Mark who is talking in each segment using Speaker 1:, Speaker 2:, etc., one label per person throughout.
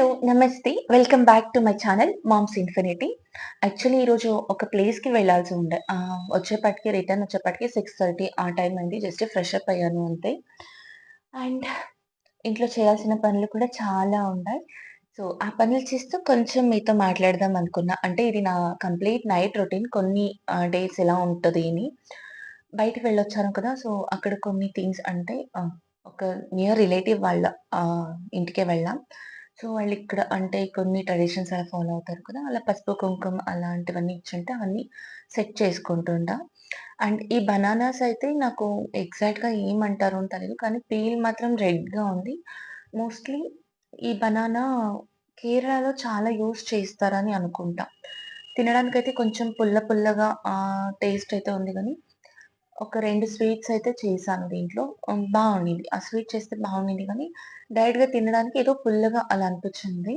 Speaker 1: Hello! నమస్తే. Welcome back to my channel moms infinity. Actually ఈరోజు ఒక ప్లేస్‌కి వెళ్ళాల్సి ఉండే. వచ్చేపాటికి రిటర్న్ వచ్చేపాటికి 6:30 ఆ టైం అయింది. జస్ట్ ఫ్రెష్ అప్ అయ్యాను అంతే. అండ్ ఇంట్లో చేయాల్సిన పనులు కూడా చాలా ఉన్నాయి. సో, ఆ పనులు చేస్తూ కొంచెం మీతో మాట్లాడదాం అనుకున్నా. అంటే ఇది నా కంప్లీట్ నైట్ రొటీన్. కొన్ని డేస్ ఎలా ఉంటుంది అని. బయటికి వెళ్ళొచ్చాను కదా! సో, అక్కడ కొన్ని థింగ్స్ అంటే ఒక నియర్ రిలేటివ్ వాళ్ళ ఇంటికే వెళ్ళాం. సో, వాళ్ళు ఇక్కడ అంటే కొన్ని ట్రెడిషన్స్ అలా ఫాలో అవుతారు కదా! అలా పసుపు, కుంకుమ అలాంటివన్నీ ఇచ్చుంటే అవన్నీ సెట్ చేసుకుంటుండా. అండ్ ఈ బనానాస్ అయితే నాకు ఎగ్జాక్ట్‌గా ఏమంటారో అని కానీ పీల్ మాత్రం రెడ్‌గా ఉంది. మోస్ట్‌లీ ఈ బనానా కేరళలో చాలా యూజ్ చేస్తారని అనుకుంటా. తినడానికైతే కొంచెం పుల్ల పుల్లగా టేస్ట్ అయితే ఉంది కానీ ఒక రెండు స్వీట్స్ అయితే చేశాను దీంట్లో. బాగుండింది ఆ స్వీట్ చేస్తే బాగుండింది కానీ డైరెక్ట్‌గా తినడానికి ఏదో పుల్లగా అలా అనిపించింది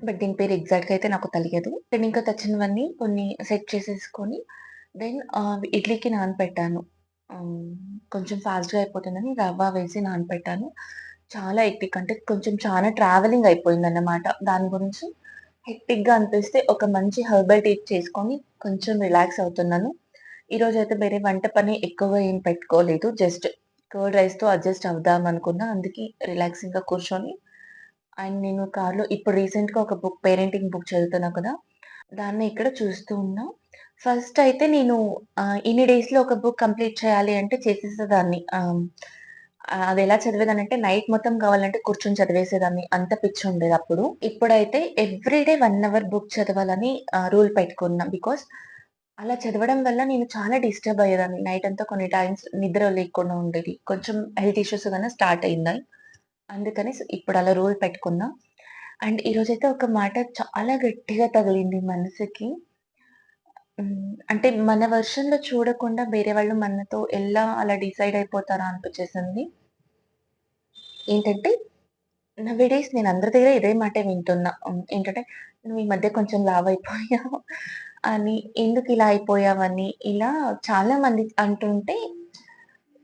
Speaker 1: బట్ దీని పేరు ఎగ్జాక్ట్‌గా అయితే నాకు తెలియదు. నేను ఇంకా తెచ్చినవన్నీ కొన్ని సెట్ చేసేసుకొని, దెన్ ఇడ్లీకి నానపెట్టాను. కొంచెం ఫాస్ట్‌గా అయిపోతుందని రవ్వ వేసి నానపెట్టాను. చాలా హెక్టిక్ అంటే కొంచెం చాలా ట్రావెలింగ్ అయిపోయిందన్నమాట. దాని గురించి హెక్టిక్‌గా అనిపిస్తే ఒక మంచి హెర్బల్ టీ చేసుకొని కొంచెం రిలాక్స్ అవుతున్నాను. ఈరోజైతే వేరే వంట పని ఎక్కువగా ఏం పెట్టుకోలేదు. జస్ట్ కర్డ్ రైస్‌తో అడ్జస్ట్ అవుదాం అనుకున్నా. అందుకే రిలాక్సింగ్‌గా కూర్చొని అండ్ నేను కార్‌లో ఇప్పుడు రీసెంట్‌గా ఒక బుక్ పేరెంటింగ్ బుక్ చదువుతున్నా కదా! దాన్ని ఇక్కడ చూస్తూ ఉన్నా. ఫస్ట్ అయితే నేను ఇన్ని డేస్‌లో ఒక బుక్ కంప్లీట్ చేయాలి అంటే చేసేసేదాన్ని. అది ఎలా చదివేదానంటే నైట్ మొత్తం కావాలంటే కూర్చొని చదివేసేదాన్ని. అంత పిచ్చి ఉండేది అప్పుడు. ఇప్పుడైతే ఎవ్రీడే వన్ అవర్ బుక్ చదవాలని రూల్ పెట్టుకున్నా. బికాస్ అలా చదవడం వల్ల నేను చాలా డిస్టర్బ్ అయ్యేదాన్ని. నైట్ అంతా కొన్ని టైమ్స్ నిద్ర లేకుండా ఉండేది. కొంచెం హెల్త్ ఇష్యూస్ కన్నా స్టార్ట్ అయింది. అందుకని ఇప్పుడు అలా రూల్ పెట్టుకున్నా. అండ్ ఈరోజైతే ఒక మాట చాలా గట్టిగా తగిలింది మనసుకి. అంటే మన వెర్షన్‌లో చూడకుండా వేరే వాళ్ళు మనతో ఎలా అలా డిసైడ్ అయిపోతారా అనిపించేసింది ఏంటంటే నౌ డేస్ నేను అందరి దగ్గర ఇదే మాట వింటున్నా. ఏంటంటే "నువ్వు ఈ మధ్య కొంచెం లావయిపోయావు" అని, "ఎందుకు ఇలా అయిపోయావని" ఇలా చాలా మంది అంటుంటే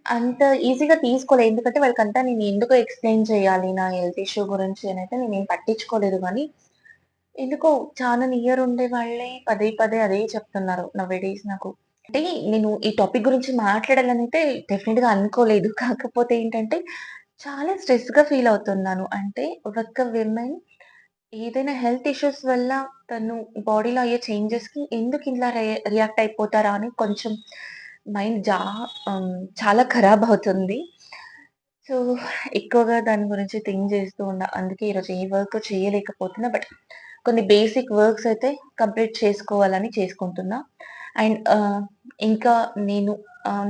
Speaker 1: అంత ఈజీగా తీసుకోలేదు ఎందుకంటే వాళ్ళకంతా నేను ఎందుకు ఎక్స్‌ప్లెయిన్ చేయాలి నా హెల్త్ ఇష్యూ గురించి అయితే నేనేం పట్టించుకోలేదు కానీ ఎందుకో చాలా నియర్ ఉండే వాళ్ళే పదే పదే అదే చెప్తున్నారు నౌ డేస్ నాకు. అంటే నేను ఈ టాపిక్ గురించి మాట్లాడాలని అయితే డెఫినెట్గా అనుకోలేదు. కాకపోతే ఏంటంటే చాలా స్ట్రెస్‌గా ఫీల్ అవుతున్నాను. అంటే ఒక విమెన్ ఏదైనా హెల్త్ ఇష్యూస్ వల్ల తను బాడీలో అయ్యే చేంజెస్‌కి ఎందుకు ఇలా రియాక్ట్ అయిపోతారా అని కొంచెం మైండ్ జా um, చాలా ఖరాబ్ అవుతుంది. సో, ఎక్కువగా దాని గురించి థింక్ చేస్తూ ఉన్నా. అందుకే ఈరోజు ఏ వర్క్ చేయలేకపోతున్నా. బట్ కొన్ని బేసిక్ వర్క్స్ అయితే కంప్లీట్ చేసుకోవాలని చేసుకుంటున్నా. అండ్ uh, ఇంకా నేను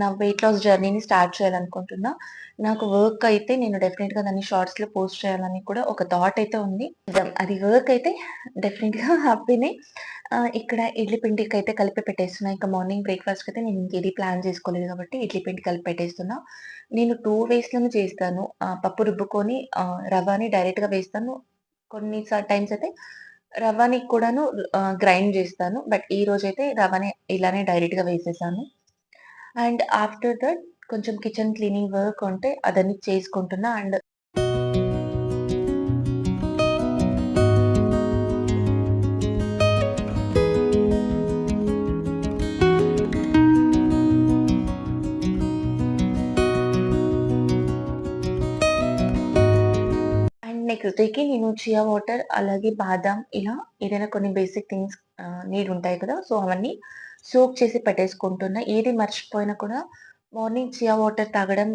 Speaker 1: నా వెయిట్ లాస్ జర్నీని స్టార్ట్ చేయాలనుకుంటున్నా. నాకు వర్క్ అయితే నేను డెఫినెట్గా దాన్ని షార్ట్స్‌లో పోస్ట్ చేయాలని కూడా ఒక థాట్ అయితే ఉంది. అది వర్క్ అయితే డెఫినిట్‌గా హ్యాపీనే. ఇక్కడ ఇడ్లీ పిండికైతే కలిపి పెట్టేస్తున్నా. ఇంకా మార్నింగ్ బ్రేక్‌ఫాస్ట్‌కైతే నేను ఇంకేది ప్లాన్ చేసుకోలేదు కాబట్టి ఇడ్లీ పిండి కలిపి పెట్టేస్తున్నా. నేను 2 వేస్‌లోనూ చేస్తాను. పప్పు రుబ్బుకొని ఆహ్, రవ్వని డైరెక్ట్‌గా వేస్తాను. కొన్ని టైమ్స్ అయితే రవ్వని కూడాను గ్రైండ్ చేస్తాను. బట్ ఈ రోజైతే రవ్వని ఇలానే డైరెక్ట్‌గా వేసేసాను. అండ్ ఆఫ్టర్ దట్ కొంచెం కిచెన్ క్లీనింగ్ వర్క్ ఉంటే అదన్నీ చేసుకుంటున్నా. అండ్ అండ్ నెక్స్ట్ నేను చియా వాటర్ అలాగే బాదాం ఇలా ఏదైనా కొన్ని బేసిక్ థింగ్స్ నీడ్ ఉంటాయి కదా! సో, అవన్నీ సోక్ చేసి పెట్టేసుకుంటున్నా. ఏది మర్చిపోయినా కూడా మార్నింగ్ చియా వాటర్ తాగడం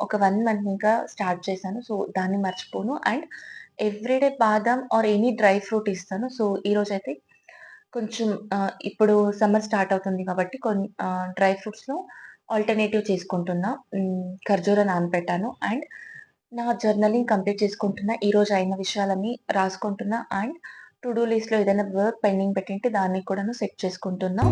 Speaker 1: ఒక వన్ మంత్ ఇంకా స్టార్ట్ చేశాను. సో, దాన్ని మర్చిపోను. అండ్ ఎవ్రీడే బాదం ఆర్ ఎనీ డ్రై ఫ్రూట్ ఇస్తాను. సో, ఈరోజైతే కొంచెం ఇప్పుడు సమ్మర్ స్టార్ట్ అవుతుంది కాబట్టి కొన్ని డ్రై ఫ్రూట్స్‌లో ఆల్టర్‌నేటివ్ చేసుకుంటున్నా. ఖర్జూర నానపెట్టాను. అండ్ నా జర్నలింగ్ కంప్లీట్ చేసుకుంటున్నా. ఈరోజు అయిన విషయాలన్నీ రాసుకుంటున్నా. అండ్ టు డూ లిస్ట్‌లో ఏదైనా వర్క్ పెండింగ్ పెట్టింటే దాన్ని కూడాను సెట్ చేసుకుంటున్నాం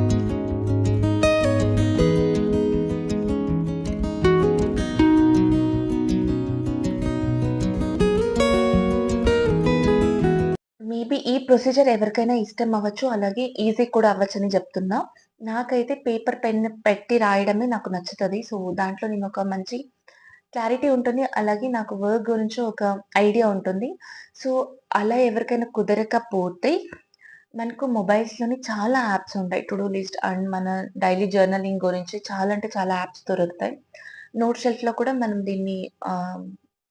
Speaker 1: మేబీ ఈ ప్రొసీజర్ ఎవరికైనా ఇష్టం అవ్వచ్చు. అలాగే ఈజీ కూడా అవ్వచ్చని చెప్తున్నా. నాకైతే పేపర్, పెన్ పెట్టి రాయడమే నాకు నచ్చుతుంది సో, దాంట్లో నేను ఒక మంచి క్లారిటీ ఉంటుంది. అలాగే నాకు వర్క్ గురించి ఒక ఐడియా ఉంటుంది. సో, అలా ఎవరికైనా కుదరకపోతే మనకు మొబైల్స్లోని చాలా యాప్స్ ఉంటాయి. టు డూ లిస్ట్ అండ్ మన డైలీ జర్నలింగ్ గురించి చాలా అంటే చాలా యాప్స్ దొరుకుతాయి. నోట్ షెల్ఫ్‌లో కూడా మనం దీన్ని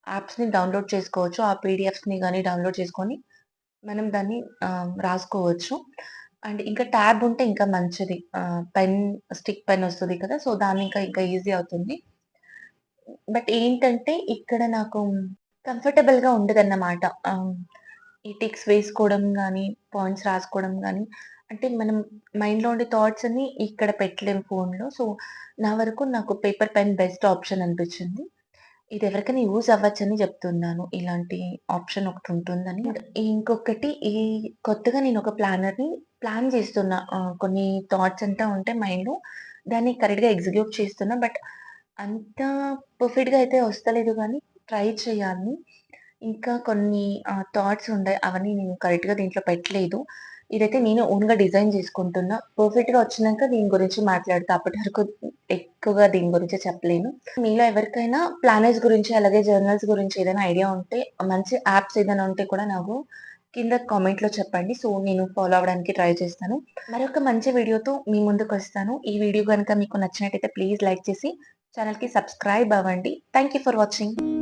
Speaker 1: యాప్స్‌ని డౌన్‌లోడ్ చేసుకోవచ్చు. ఆ పీడిఎఫ్స్‌ని కానీ డౌన్‌లోడ్ చేసుకొని మనం దాన్ని రాసుకోవచ్చు. అండ్ ఇంకా ట్యాబ్ ఉంటే ఇంకా మంచిది. పెన్, స్టిక్ పెన్ వస్తుంది కదా! సో, దాన్ని ఇంకా ఇంకా ఈజీ అవుతుంది. బట్ ఏంటంటే ఇక్కడ నాకు కంఫర్టబుల్‌గా ఉండదన్నమాట. ఈ టిక్స్ వేసుకోవడం కానీ పాయింట్స్ రాసుకోవడం కానీ అంటే మనం మైండ్‌లో ఉండే థాట్స్ అన్ని ఇక్కడ పెట్టలేము ఫోన్‌లో. సో, నా వరకు నాకు పేపర్ పెన్ బెస్ట్ ఆప్షన్ అనిపించింది ఇది ఎవరికైనా యూజ్ అవ్వచ్చని చెప్తున్నాను. ఇలాంటి ఆప్షన్ ఒకటి ఉంటుందని ఇంకొకటి ఈ కొత్తగా నేను ఒక ప్లానర్‌ని ప్లాన్ చేస్తున్నా. కొన్ని థాట్స్ అంతా ఉంటే మైండ్‌లో. దాన్ని కరెక్ట్‌గా ఎగ్జిక్యూట్ చేస్తున్నా. బట్ అంత పర్ఫెక్ట్‌గా అయితే వస్తలేదు కానీ ట్రై చేయాలి. ఇంకా కొన్ని థాట్స్ ఉన్నాయి అవన్నీ నేను కరెక్ట్‌గా దీంట్లో పెట్టలేదు. ఇదైతే నేను ఓన్‌గా డిజైన్ చేసుకుంటున్నా. పర్ఫెక్ట్‌గా వచ్చినాక దీని గురించి మాట్లాడతా. అప్పటి వరకు ఎక్కువగా దీని గురించి చెప్పలేను. మీలో ఎవరికైనా ప్లానర్స్ గురించి, అలాగే జర్నల్స్ గురించి ఏదైనా ఐడియా ఉంటే, మంచి యాప్స్ ఏదైనా ఉంటే కూడా నాకు కింద కామెంట్‌లో చెప్పండి. సో, నేను ఫాలో అవ్వడానికి ట్రై చేస్తాను. మరొక మంచి వీడియోతో మీ ముందుకు వస్తాను ఈ వీడియో కనుక మీకు నచ్చినట్టయితే ప్లీజ్ లైక్ చేసి ఛానల్కి సబ్స్క్రైబ్ అవ్వండి. Thank you for watching.